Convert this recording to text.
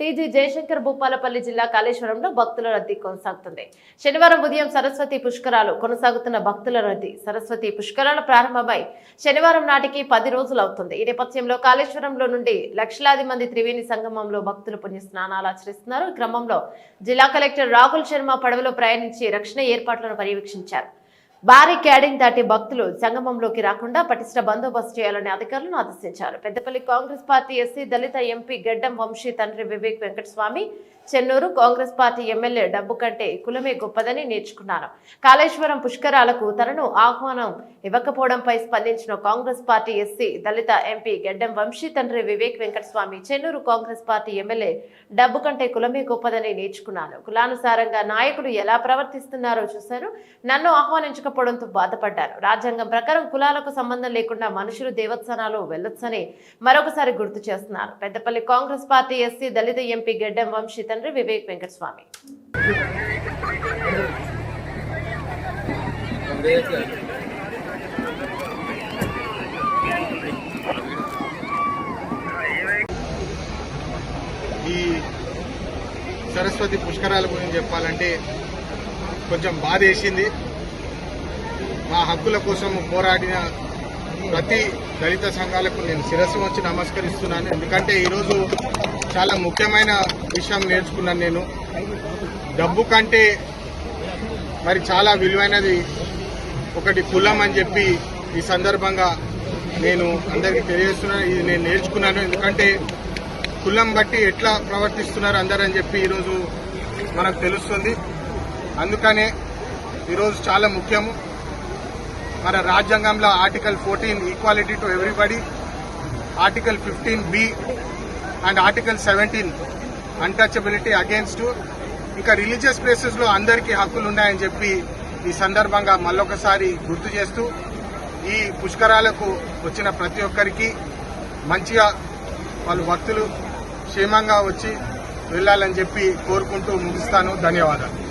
TG Jayashankar Bhupalpally జిల్లా కాళేశ్వరంలో భక్తుల రద్దీ కొనసాగుతుంది. శనివారం ఉదయం సరస్వతి పుష్కరాలు కొనసాగుతున్న భక్తుల రద్దీ సరస్వతి పుష్కరాలు ప్రారంభమై శనివారం నాటికి పది రోజులు అవుతుంది. ఈ నేపథ్యంలో కాళేశ్వరంలో నుండి లక్షలాది మంది త్రివేణి సంగమంలో భక్తులు పుణ్య స్నానాలు ఆచరిస్తున్నారు. ఈ క్రమంలో జిల్లా కలెక్టర్ రాహుల్ శర్మ పడవలో ప్రయాణించి రక్షణ ఏర్పాట్లను పర్యవేక్షించారు. భారీ క్యాడింగ్ దాటి భక్తులు సంగమంలోకి రాకుండా పటిష్ట బందోబస్తు చేయాలని అధికారులను ఆదేశించారు. పెద్దపల్లి కాంగ్రెస్ పార్టీ ఎస్సీ దళిత ఎంపీ గెడ్డం వంశీ తండ్రి వివేక్ వెంకటస్వామి చెన్నూరు కాంగ్రెస్ పార్టీ ఎమ్మెల్యే డబ్బు కంటే కులమే గొప్పదని నేర్చుకున్నాను కాళేశ్వరం పుష్కరాలకు తనను ఆహ్వానం ఇవ్వకపోవడంపై స్పందించిన కాంగ్రెస్ పార్టీ ఎస్సీ దళిత ఎంపీ గెడ్డం వంశీ తండ్రి వివేక్ వెంకటస్వామి చెన్నూరు కాంగ్రెస్ పార్టీ ఎమ్మెల్యే డబ్బు కంటే కులమే గొప్పదని నేర్చుకున్నాను కులానుసారంగా నాయకులు ఎలా ప్రవర్తిస్తున్నారో చూశారు. నన్ను లేకపోవడంతో బాధపడ్డారు. రాజ్యాంగం ప్రకారం కులాలకు సంబంధం లేకుండా మనుషులు దేవస్థానాలు వెళ్ళొచ్చని మరొకసారి గుర్తు చేస్తున్నారు. పెద్దపల్లి కాంగ్రెస్ పార్టీ ఎస్సీ దళిత ఎంపీ గెడ్డం వంశీ తండ్రి వివేక్ వెంకటస్వామి. ఈ సరస్వతి పుష్కరాల గురించి చెప్పాలంటే కొంచెం బాధ వేసింది మా హక్కుల కోసం పోరాడిన ప్రతి దళిత సంఘాలకు నేను శిరస్సు వచ్చి నమస్కరిస్తున్నాను. ఎందుకంటే ఈరోజు చాలా ముఖ్యమైన విషయం నేర్చుకున్నాను నేను. డబ్బు కంటే మరి చాలా విలువైనది ఒకటి కులం అని చెప్పి ఈ సందర్భంగా నేను అందరికీ తెలియజేస్తున్నాను. ఇది నేను నేర్చుకున్నాను. ఎందుకంటే కులం బట్టి ఎట్లా ప్రవర్తిస్తున్నారు అందరని చెప్పి ఈరోజు మనకు తెలుస్తుంది. అందుకనే ఈరోజు చాలా ముఖ్యము. మన రాజ్యాంగంలో article fourteen equality to everybody article fifteen B and article seventeen untouchability against ఇంకా రిలీజియస్ ప్లేసెస్లో అందరికీ హక్కులు ఉన్నాయని చెప్పి ఈ సందర్భంగా మళ్ళొకసారి గుర్తు చేస్తూ ఈ పుష్కరాలకు వచ్చిన ప్రతి ఒక్కరికి మంచిగా వాళ్ళు భక్తులు క్షేమంగా వచ్చి వెళ్ళాలని చెప్పి కోరుకుంటూ ముగిస్తాను. ధన్యవాదాలు.